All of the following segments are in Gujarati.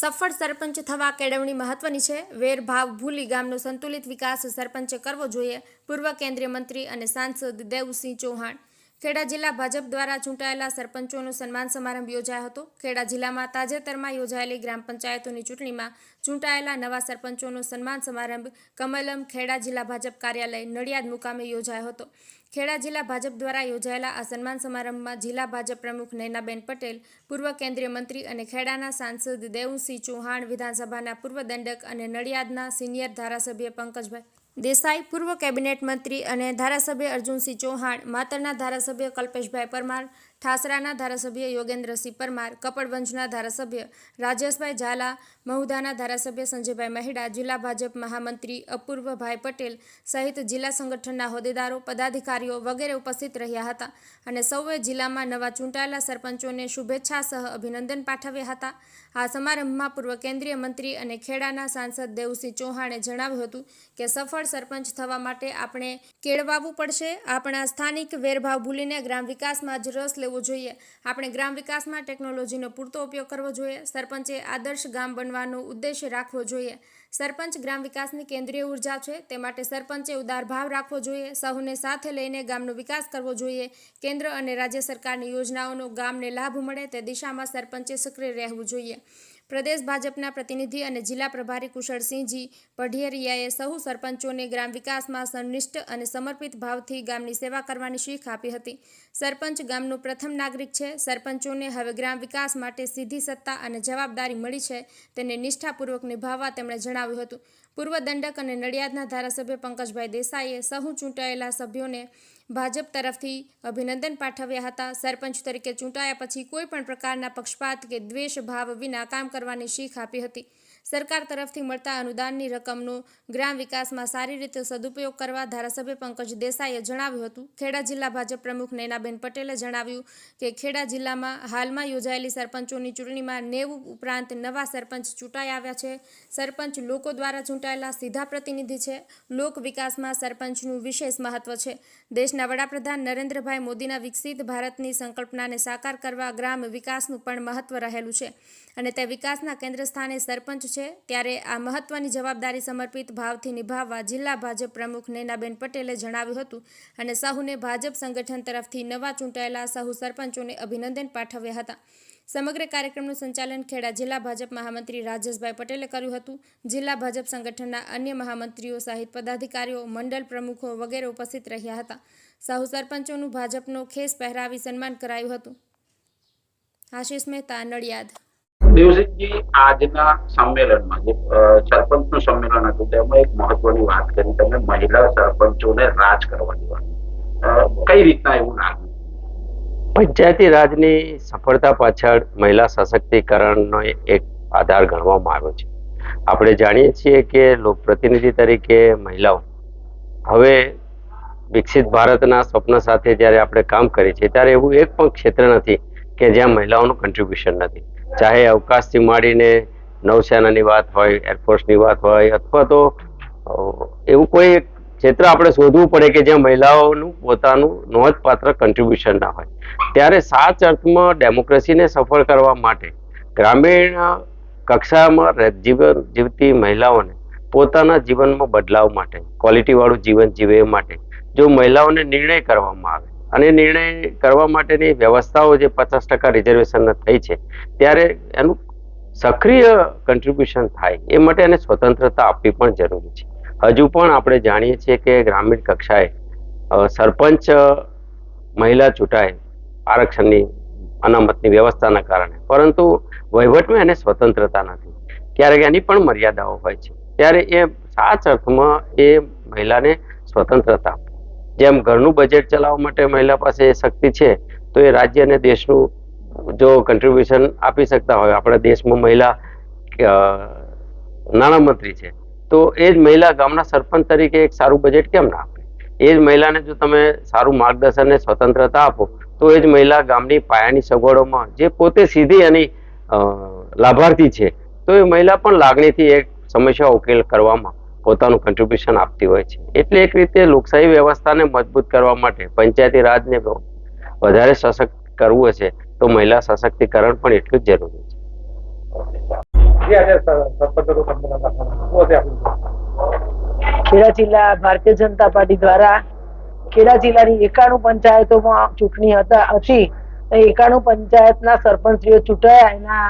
સફળ સરપંચ થવા કેળવણી મહત્વની છે. વેરભાવ ભૂલી ગામનો સંતુલિત વિકાસ સરપંચે કરવો જોઈએ. પૂર્વ કેન્દ્રીય મંત્રી અને સાંસદ દેવસિંહ ચૌહાણ ખેડા જિલ્લા ભાજપ દ્વારા ચૂંટાયેલા સરપંચોનો સન્માન સમારંભ યોજાયો હતો. ખેડા જિલ્લામાં તાજેતરમાં યોજાયેલી ગ્રામ પંચાયતોની ચૂંટણીમાં ચૂંટાયેલા નવા સરપંચોનો સન્માન સમારંભ કમલમ ખેડા જિલ્લા ભાજપ કાર્યાલય નડિયાદ મુકામે યોજાયો હતો. ખેડા જિલ્લા ભાજપ દ્વારા યોજાયેલા આ સન્માન સમારંભમાં જિલ્લા ભાજપ પ્રમુખ નૈનાબેન પટેલ, પૂર્વ કેન્દ્રીય મંત્રી અને ખેડાના સાંસદ દેવસિંહ ચૌહાણ, વિધાનસભાના પૂર્વ દંડક અને નડિયાદના સિનિયર ધારાસભ્ય પંકજભાઈ દેસાઈ પૂર્વ કેબિનેટ મંત્રી અને ધારાસભ્ય અર્જુનસિંહ ચૌહાણ માતરના ધારાસભ્ય કલ્પેશભાઈ પરમાર ઠાસરાના ધારાસભ્ય યોગેન્દ્રસિંહ પરમાર કપડવંજના ધારાસભ્ય રાજેશભાઈ ઝાલા મહુધાના ધારાસભ્ય સંજયભાઈ મહેડા, જિલ્લા ભાજપ મહામંત્રી અપૂર્વભાઈ પટેલ સહિત જિલ્લા સંગઠનના હોદ્દેદારો, પદાધિકારીઓ વગેરે ઉપસ્થિત રહ્યા હતા અને સૌએ જિલ્લામાં નવા ચૂંટાયેલા સરપંચોને શુભેચ્છા સહ અભિનંદન પાઠવ્યા હતા. આ સમારંભમાં પૂર્વ કેન્દ્રીય મંત્રી અને ખેડાના સાંસદ દેવસિંહ ચૌહાણે જણાવ્યું હતું કે સફળ સરપંચ થવા માટે આપણે કેળવાવું પડશે. આપણા સ્થાનિક વેરભાવ ભૂલીને ગ્રામ વિકાસમાં જ રસ લેવો જોઈએ. આપણે ગ્રામ વિકાસમાં ટેકનોલોજીનો પૂરતો ઉપયોગ કરવો જોઈએ. સરપંચે આદર્શ ગામ બનવાનો ઉદ્દેશ્ય રાખવો જોઈએ. સરપંચ ગ્રામ વિકાસની કેન્દ્રીય ઊર્જા છે, તે માટે સરપંચે ઉદાર ભાવ રાખવો જોઈએ. સહુને સાથે લઈને ગામનો વિકાસ કરવો જોઈએ. કેન્દ્ર અને રાજ્ય સરકારની યોજનાઓનો ગામને લાભ મળે તે દિશામાં સરપંચે સક્રિય રહેવું જોઈએ. પ્રદેશ ભાજપના પ્રતિનિધિ અને જિલ્લા પ્રભારી કુશળસિંહજી પઢિયરિયાએ સહુ સરપંચોને ગ્રામ વિકાસમાં સંનિષ્ઠ અને સમર્પિત ભાવથી ગામની સેવા કરવાની શીખ આપી હતી. સરપંચ ગામનો પ્રથમ નાગરિક છે. સરપંચોને હવે ગ્રામ વિકાસ માટે સીધી સત્તા અને જવાબદારી મળી છે તેને નિષ્ઠાપૂર્વક નિભાવવા તેમણે જણાવ્યું હતું. પૂર્વ દંડક અને નડિયાદના ધારાસભ્ય પંકજભાઈ દેસાઈએ સહુ ચૂંટાયેલા સભ્યોને ભાજપ તરફથી અભિનંદન પાઠવ્યા હતા. સરપંચ તરીકે ચૂંટાયા પછી કોઈ પણ પ્રકારના પક્ષપાત કે દ્વેષ ભાવ વિના કામ કરવાની શીખ આપી હતી. સરકાર તરફથી મળતા અનુદાનની રકમનો ગ્રામ વિકાસમાં સારી રીતે સદુપયોગ કરવા ધારાસભ્ય પંકજ દેસાઈએ જણાવ્યું હતું. ખેડા જિલ્લા ભાજપ પ્રમુખ નૈનાબેન પટેલે જણાવ્યું કે ખેડા જિલ્લામાં હાલમાં યોજાયેલી સરપંચોની ચૂંટણીમાં નેવું ઉપરાંત નવા સરપંચ ચૂંટાઈ આવ્યા છે. સરપંચ લોકો દ્વારા ચૂંટાયેલા સીધા પ્રતિનિધિ છે. લોક વિકાસમાં સરપંચનું વિશેષ મહત્વ છે. દેશના વડાપ્રધાન નરેન્દ્રભાઈ મોદીના વિકસિત ભારતની સંકલ્પનાને સાકાર કરવા ગ્રામ વિકાસનું પણ મહત્વ રહેલું છે. અને તે વિકાસના કેન્દ્ર સ્થાને સરપંચ છે, ત્યારે આ મહત્વની જવાબદારી સમર્પિત ભાવથી નિભાવવા જિલ્લા ભાજપ પ્રમુખ નૈનાબેન પટેલે જણાવ્યું હતું અને સહુને ભાજપ સંગઠન તરફથી નવા ચૂંટાયેલા સહુ સરપંચોને અભિનંદન પાઠવ્યા હતા. સમગ્ર કાર્યક્રમનું સંચાલન ખેડા જિલ્લા ભાજપ મહામંત્રી રાજેશભાઈ પટેલે કર્યું હતું. જિલ્લા ભાજપ સંગઠનના અન્ય મહામંત્રીઓ સહિત પદાધિકારીઓ, મંડળ પ્રમુખો વગેરે ઉપસ્થિત રહ્યા હતા. સહુ સરપંચોનું ભાજપનો ખેસ પહેરાવી સન્માન કરાયું હતું. આશીષ મહેતા નડિયાદ. દેવસિંહજી આજના સંમેલનમાં જે સરપંચનું સંમેલન હતું તેમાં એક મહત્વની વાત કરી. તમે મહિલા સરપંચોને રાજ કરવાની વાત. કઈ રીતના એવું લાગ્યું? પંચાયતી રાજની સફળતા પાછળ મહિલા સશક્તિકરણનો એક આધાર ગણવામાં આવ્યો છે. આપણે જાણીએ છીએ કે લોકપ્રતિનિધિ તરીકે મહિલાઓ હવે વિકસિત ભારતના સ્વપ્ન સાથે જ્યારે આપણે કામ કરીએ છીએ, ત્યારે એવું એક પણ ક્ષેત્ર નથી કે જ્યાં મહિલાઓનું કન્ટ્રીબ્યુશન નથી. ચાહે અવકાશથી માંડીને નૌસેનાની વાત હોય એરફોર્સની વાત હોય, અથવા તો એવું કોઈ એક ક્ષેત્ર આપણે શોધવું પડે કે જ્યાં મહિલાઓનું પોતાનું નોંધપાત્ર કન્ટ્રીબ્યુશન ના હોય. ત્યારે સાચ અર્થમાં ડેમોક્રેસીને સફળ કરવા માટે ગ્રામીણ કક્ષામાં જીવન જીવતી મહિલાઓને પોતાના જીવનમાં બદલાવ માટે ક્વોલિટીવાળું જીવન જીવે માટે જો મહિલાઓને નિર્ણય કરવામાં આવે અને નિર્ણય કરવા માટેની વ્યવસ્થાઓ જે પચાસ ટકા રિઝર્વેશનના થઈ છે, ત્યારે એનું સક્રિય કન્ટ્રીબ્યુશન થાય, એ માટે એને સ્વતંત્રતા આપવી પણ જરૂરી છે. હજુ પણ આપણે જાણીએ છીએ કે ગ્રામીણ કક્ષાએ સરપંચ મહિલા ચૂંટાય આરક્ષણની અનામતની વ્યવસ્થાના કારણે. પરંતુ વહીવટમાં એને સ્વતંત્રતા નથી. ક્યારેક એની પણ મર્યાદાઓ હોય છે. ત્યારે એ સાચ અર્થમાં એ મહિલાને સ્વતંત્રતા. જેમ ઘરનું બજેટ ચલાવવા માટે મહિલા પાસે એ શક્તિ છે, તો એ રાજ્ય અને દેશનું જો કન્ટ્રીબ્યુશન આપી શકતા હોય. આપણા દેશમાં મહિલા નાણામંત્રી છે. તો એ જ મહિલા ગામના સરપંચ તરીકે એક સારું બજેટ કેમ ના આપે? એ જ મહિલાને જો તમે સારું માર્ગદર્શન અને સ્વતંત્રતા આપો, તો એ જ મહિલા ગામની પાયાની સગવડોમાં જે પોતે સીધી એની લાભાર્થી છે, તો એ મહિલા પણ લાગણીથી એક સમસ્યા ઉકેલ કરવામાં પોતાનું કન્ટ્રીબ્યુશન આપતી હોય છે. એટલે એક રીતે લોકશાહી વ્યવસ્થાને મજબૂત કરવા માટે પંચાયતી રાજને વધારે સશક્ત કરવું હશે તો મહિલા સશક્તિકરણ પણ એટલું જ જરૂરી છે. ખેડા જિલ્લા ભારતીય જનતા પાર્ટી દ્વારા ખેડા જિલ્લાની એકાણું પંચાયતોમાં ચૂંટણી હતા હતી. એકાણું પંચાયતના સરપંચીઓ ચૂંટાયા. એના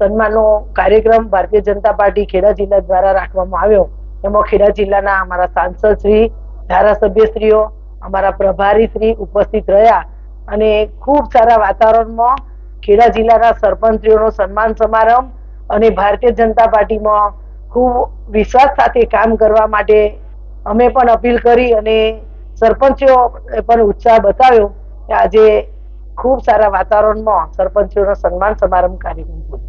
સન્માનનો કાર્યક્રમ ભારતીય જનતા પાર્ટી ખેડા જિલ્લા દ્વારા રાખવામાં આવ્યો. એમાં ખેડા જિલ્લાના અમારા સાંસદ શ્રી ધારાસભ્યશ્રીઓ અમારા પ્રભારી શ્રી ઉપસ્થિત રહ્યા અને ખૂબ સારા વાતાવરણમાં ખેડા જિલ્લાના સરપંચશ્રીઓનો સન્માન સમારંભ અને ભારતીય જનતા પાર્ટીમાં ખૂબ વિશ્વાસ સાથે કામ કરવા માટે અમે પણ અપીલ કરી અને સરપંચો પણ ઉત્સાહ બતાવ્યો કે આજે ખૂબ સારા વાતાવરણમાં સરપંચોનો સન્માન સમારંભ કાર્યક્રમ પૂર્ણ.